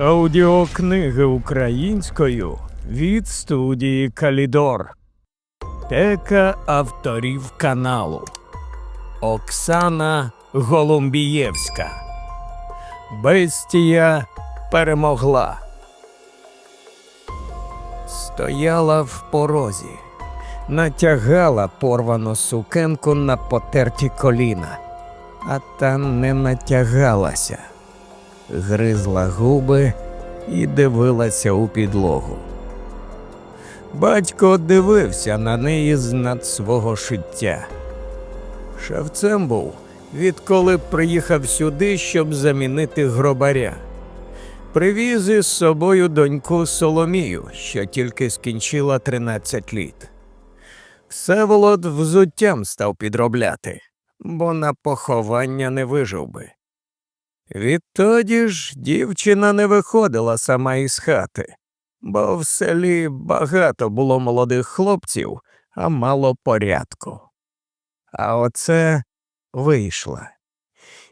Аудіокниги українською від студії Калідор. Тека авторів каналу Оксана Голумбієвська. Бестія перемогла. Стояла в порозі, натягала порвану сукенку на потерті коліна, а та не натягалася гризла губи і дивилася у підлогу. Батько дивився на неї з над свого шиття. Шевцем був, відколи приїхав сюди, щоб замінити гробаря. Привіз із собою доньку Соломію, що тільки скінчила 13 літ. Всеволод взуттям став підробляти, бо на поховання не вижив би. Відтоді ж дівчина не виходила сама із хати, бо в селі багато було молодих хлопців, а мало порядку. А оце вийшла.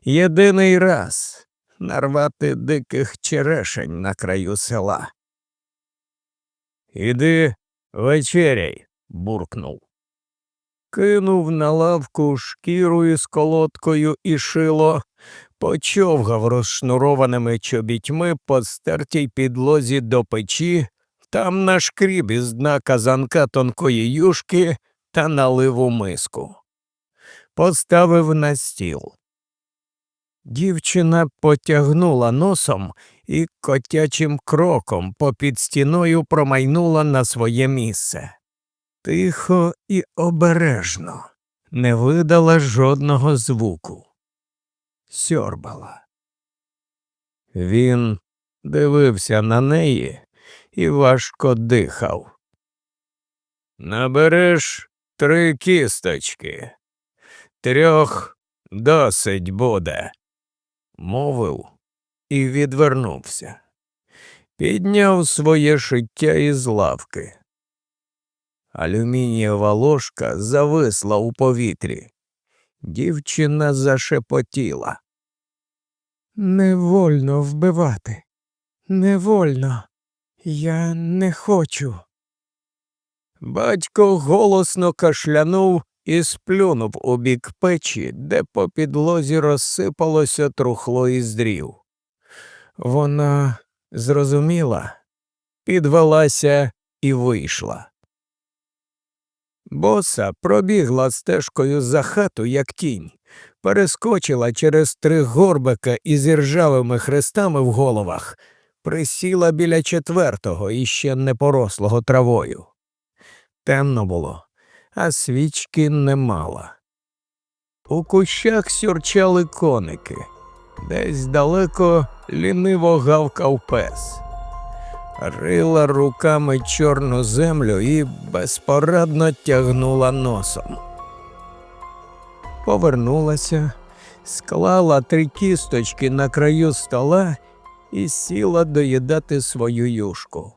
Єдиний раз нарвати диких черешень на краю села. Іди вечеряй, буркнув. Кинув на лавку шкіру із колодкою і шило, почовгав розшнурованими чобітьми по стертій підлозі до печі, там нашкріб із дна казанка тонкої юшки та налив у миску. Поставив на стіл. Дівчина потягнула носом і котячим кроком попід стіною промайнула на своє місце. Тихо і обережно, не видала жодного звуку сьорбала. Він дивився на неї і важко дихав. Набереш три кісточки, трьох досить буде, мовив і відвернувся. Підняв своє шиття із лавки. Алюмінієва ложка зависла у повітрі. Дівчина зашепотіла. Не вольно вбивати. Не вольно. Я не хочу. Батько голосно кашлянув і сплюнув у бік печі, де по підлозі розсипалося трухло із дрів. Вона зрозуміла, підвелася і вийшла. Боса пробігла стежкою за хату, як тінь, перескочила через три горбика із іржавими хрестами в головах, присіла біля четвертого і ще не порослого травою. Темно було, а свічки не мала. У кущах сюрчали коники, десь далеко ліниво гавкав пес рила руками чорну землю і безпорадно тягнула носом. Повернулася, склала три кісточки на краю стола і сіла доїдати свою юшку.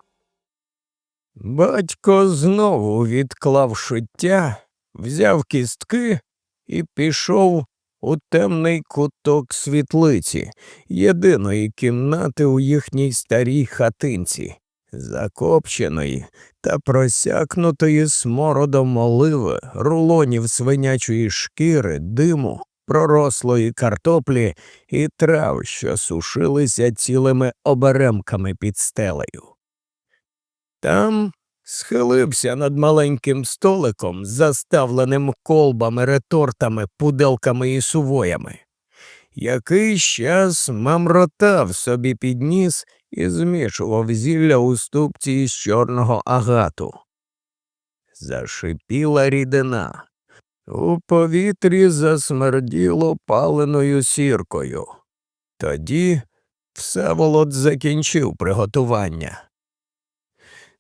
Батько знову відклав шиття, взяв кістки і пішов у темний куток світлиці, єдиної кімнати у їхній старій хатинці, закопченої та просякнутої смородом оливи, рулонів свинячої шкіри, диму, пророслої картоплі і трав, що сушилися цілими оберемками під стелею. Там схилився над маленьким столиком, заставленим колбами, ретортами, пуделками і сувоями. Якийсь час мамротав собі підніс і змішував зілля у ступці із чорного агату. Зашипіла рідина. У повітрі засмерділо паленою сіркою. Тоді Всеволод закінчив приготування.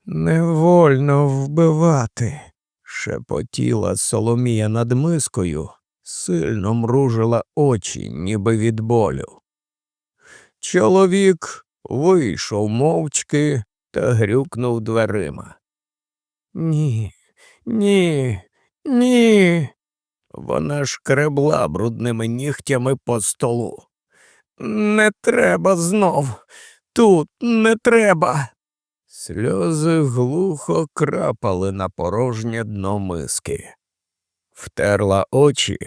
Невольно вбивати, шепотіла Соломія над мискою, сильно мружила очі, ніби від болю. Чоловік вийшов мовчки та грюкнув дверима. Ні, ні, ні. Вона шкребла брудними нігтями по столу. Не треба знов. тут не треба. Сльози глухо крапали на порожнє дно миски. Втерла очі,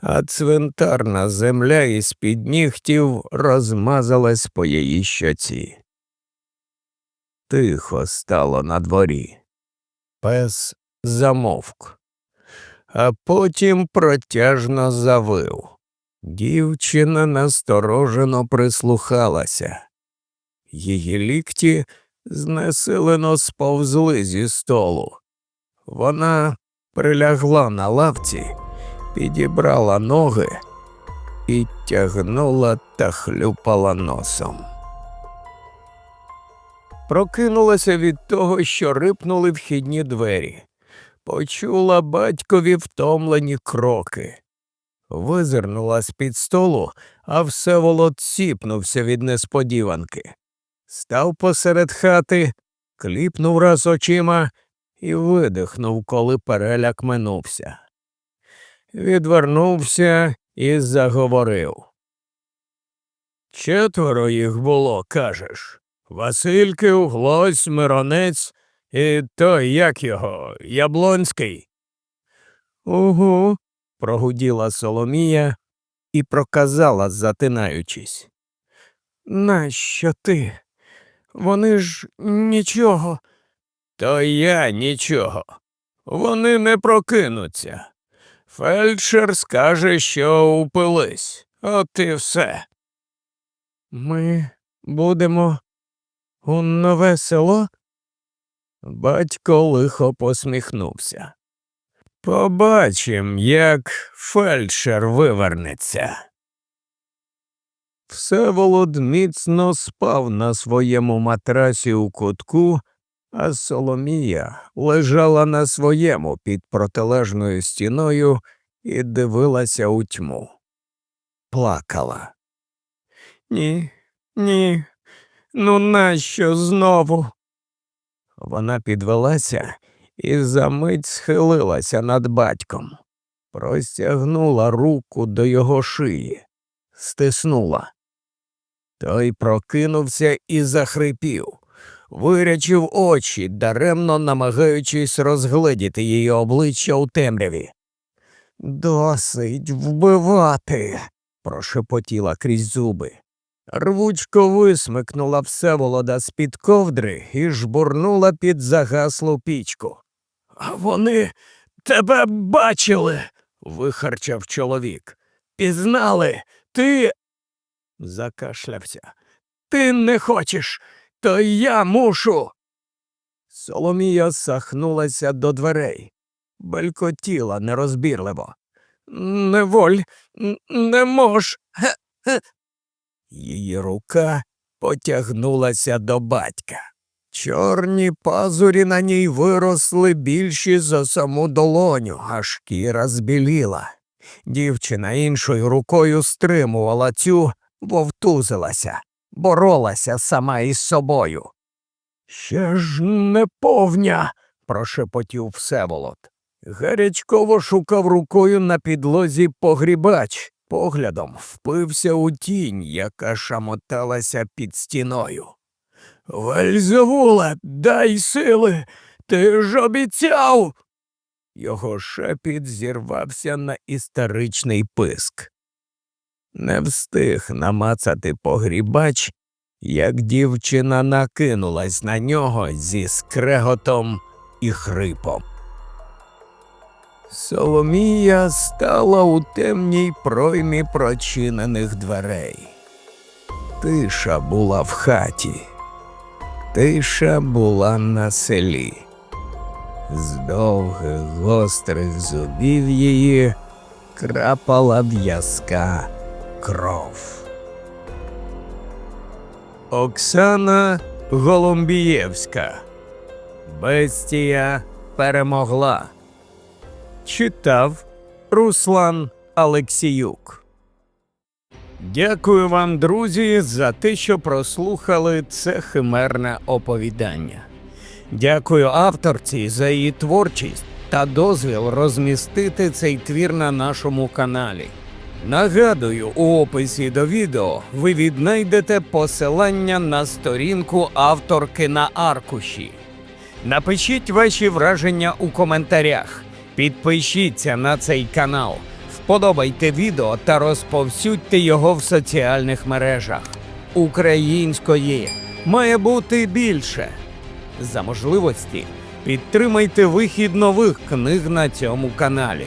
а цвинтарна земля із під нігтів розмазалась по її щоці. Тихо стало на дворі. Пес замовк, а потім протяжно завив. Дівчина насторожено прислухалася. Її лікті знесилено сповзли зі столу. Вона прилягла на лавці, підібрала ноги і тягнула та хлюпала носом. Прокинулася від того, що рипнули вхідні двері. Почула батькові втомлені кроки. Визирнула з-під столу, а Всеволод сіпнувся від несподіванки. Став посеред хати, кліпнув раз очима і видихнув, коли переляк минувся. Відвернувся і заговорив. Четверо їх було, кажеш. Васильків, Глось, Миронець і той, як його, Яблонський. Угу, прогуділа Соломія і проказала, затинаючись. Нащо ти? Вони ж нічого. То я нічого. Вони не прокинуться. Фельдшер скаже, що упились. От і все. Ми будемо у нове село? Батько лихо посміхнувся. Побачим, як фельдшер вивернеться. Всеволод міцно спав на своєму матрасі у кутку, а Соломія лежала на своєму під протилежною стіною і дивилася у тьму. Плакала. Ні, ні, ну нащо знову? Вона підвелася і за мить схилилася над батьком, простягнула руку до його шиї, стиснула. Той прокинувся і захрипів, вирячив очі, даремно намагаючись розгледіти її обличчя у темряві. Досить вбивати, прошепотіла крізь зуби. Рвучко висмикнула Всеволода з під ковдри і жбурнула під загаслу пічку. Вони тебе бачили, вихарчав чоловік. Пізнали, ти. Закашлявся. Ти не хочеш, то я мушу. Соломія сахнулася до дверей, белькотіла нерозбірливо. Не воль, не мож. Ге-ге. Її рука потягнулася до батька. Чорні пазурі на ній виросли більші за саму долоню, а шкіра збіліла. Дівчина іншою рукою стримувала цю, вовтузилася, боролася сама із собою. Ще ж не повня, прошепотів Всеволод. Гарячково шукав рукою на підлозі погрібач, поглядом впився у тінь, яка шамоталася під стіною. Вельзевуле, дай сили, ти ж обіцяв. Його шепіт зірвався на істеричний писк. Не встиг намацати погрібач, як дівчина накинулась на нього зі скреготом і хрипом. Соломія стала у темній проймі прочинених дверей. Тиша була в хаті, тиша була на селі. З довгих гострих зубів її крапала в'язка кров. Оксана Голомбієвська. Бестія перемогла. Читав Руслан Алексіюк. Дякую вам, друзі, за те, що прослухали це химерне оповідання. Дякую авторці за її творчість та дозвіл розмістити цей твір на нашому каналі. Нагадую, у описі до відео ви віднайдете посилання на сторінку авторки на аркуші. Напишіть ваші враження у коментарях, підпишіться на цей канал, вподобайте відео та розповсюдьте його в соціальних мережах. Української має бути більше. За можливості підтримайте вихід нових книг на цьому каналі.